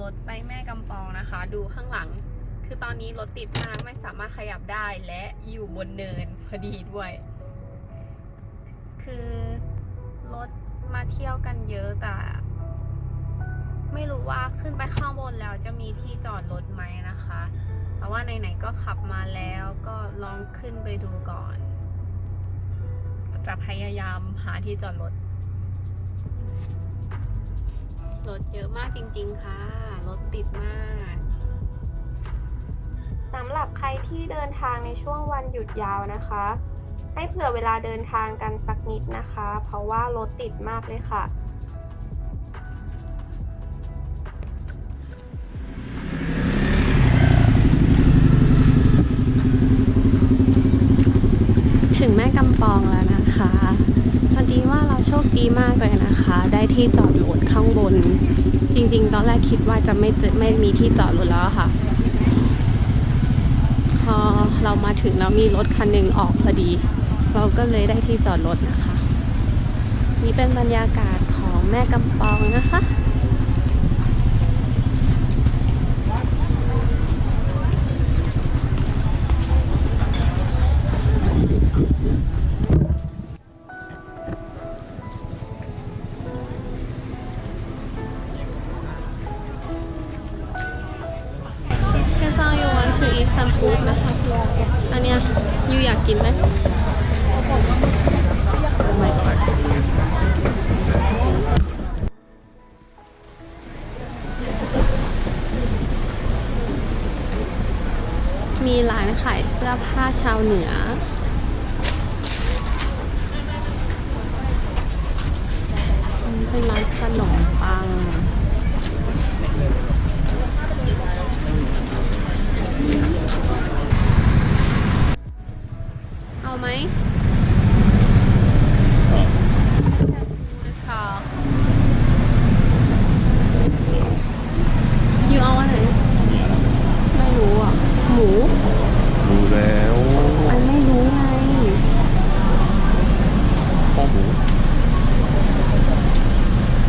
รถไปแม่กำปองนะคะ ดูข้างหลัง คือตอนนี้รถติดมากไม่สามารถขยับได้และอยู่บนเนินพอดีด้วย คือรถมาเที่ยวกันเยอะแต่ไม่รู้ว่าขึ้นไปข้างบนแล้วจะมีที่จอดรถไหมนะคะ แต่ว่าไหนๆก็ขับมาแล้วก็ลองขึ้นไปดูก่อน จะพยายามหาที่จอดรถ รถเยอะมากจริง ๆ ค่ะ รถติดมากสำหรับใครที่เดินทางในช่วงวันหยุดยาวนะคะ ให้เผื่อเวลาเดินทางกันสักนิดนะคะ เพราะว่ารถติดมากเลยค่ะถึงแม่กำปองแล้วนะคะพอดีว่าเราโชค ดีมากเลยนะคะ ได้ที่จอดรถข้างบน จริงๆ ตอนแรกคิดว่าจะไม่จอไม่มีที่จอดรถแล้วค่ะ พอเรามาถึงแล้วมีรถคันหนึ่งออกพอดี เราก็เลยได้ที่จอดรถนะคะ นี่เป็นบรรยากาศของแม่กำปองนะคะ you want to eat some food ไหมอันเนี้ย you อยากกินไหมมีร้านขายเสื้อผ้าชาวเหนือ เป็นร้านขนมปัง เอาไหมค่ะอยู่เอาอันไหน ไม่รู้อะ หมู รู้แล้ว อันไม่รู้ไง ข้อหมู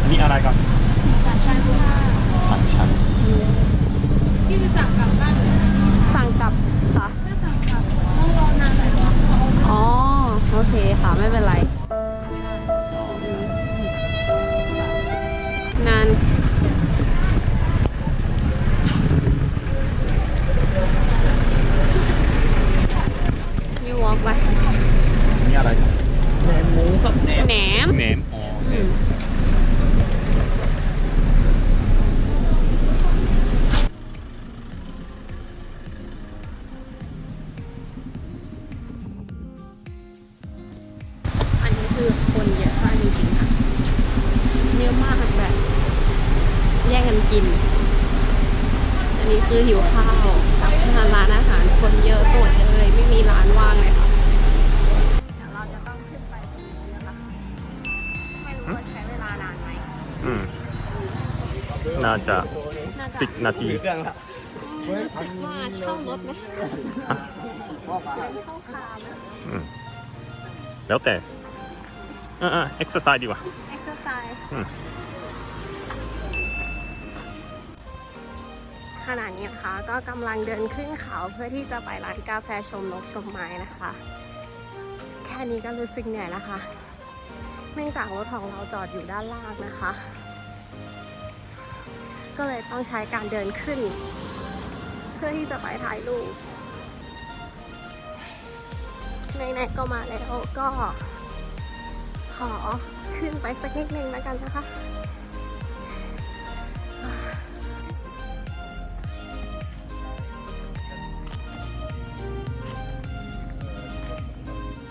อันนี้อะไรครับสามชั้นสามชั้น ที่จะสั่งกลับบ้านเลย สั่งกลับค่ะ ถ้าสั่งกลับต้องรอนานหน่อยว่าเขาเอา อ๋อ โอเค่ะไม่เป็นไร คือคนเยอะมากจริงๆค่ะเยอะมากแบบแย่งกันกิน อันนี้คือหิวข้าวร้านอาหารคนเยอะโต๊ะเยอะเลย ไม่มีร้านว่างเลยค่ะเดี๋ยวเราจะต้องขึ้นไปตรงนี้นะคะไม่รู้ว่าใช้เวลานานไหมอืมน่าจะน่าจะสิบนาที รู้สึกว่าเช่ารถไหมเช่าคาไหม อืม แล้วแต่ อ่าเอ็กซ์ไซส์ดีกว่า เอ็กซ์ไซส์อืม ขณะนี้นะคะก็กำลังเดินขึ้นเขาเพื่อที่จะไปร้านกาแฟชมนกชมไม้นะคะ แค่นี้ก็รู้สึกเหนื่อยแล้วค่ะเนื่องจากรถของเราจอดอยู่ด้านล่างนะคะ ก็เลยต้องใช้การเดินขึ้น เพื่อที่จะไปถ่ายรูปไหนๆก็มาแล้วก็ ขอขึ้นไปสักนิดนึงแล้วกันนะคะ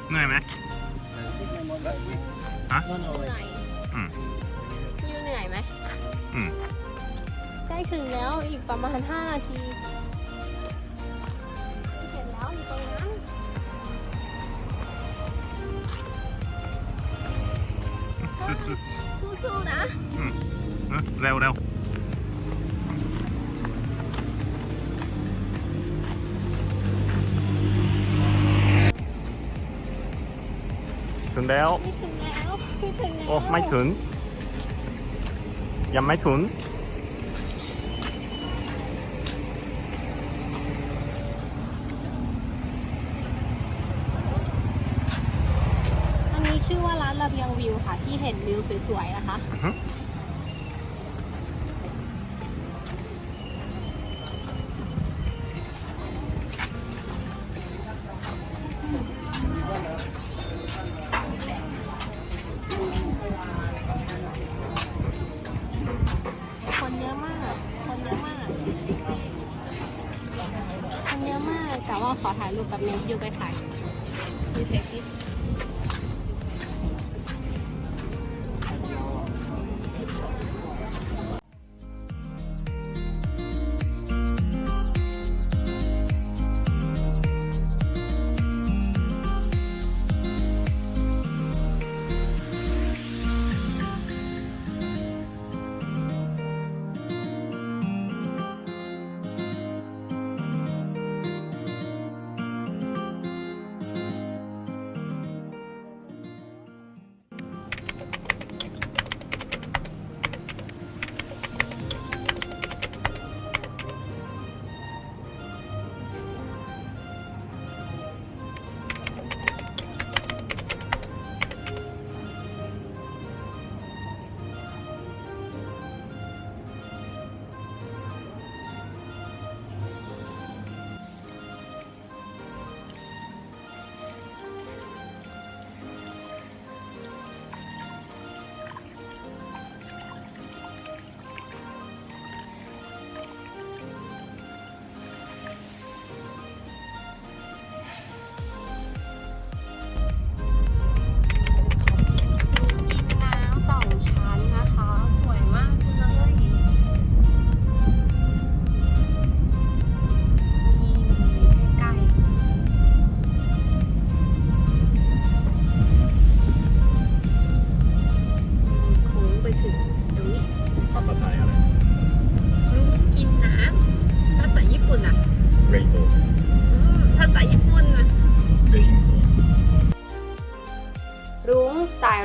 เหนื่อยไหมฮะเหนื่อยอืมยูเหนื่อยไหมอืม ใกล้ถึงแล้วอีกประมาณ 5 นาที สู้สู้ๆนะๆนะเร็วเร็วถึงแล้ว ไม่ถึงแล้วไม่ถึงแล้ว โอ้ ไม่ถึง ยังไม่ถึง ชื่อว่าร้านระเบียงวิวค่ะ ที่เห็นวิวสวยๆนะคะ อือฮึคนเยอะมาก คนเยอะมาก คนเยอะมาก แต่ว่าขอถ่ายรูปกับนึงอยู่ไปถ่ายยูเทคที่กิ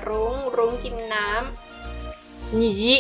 รุ้งรุ้งรุ้งกินน้ำนิจิ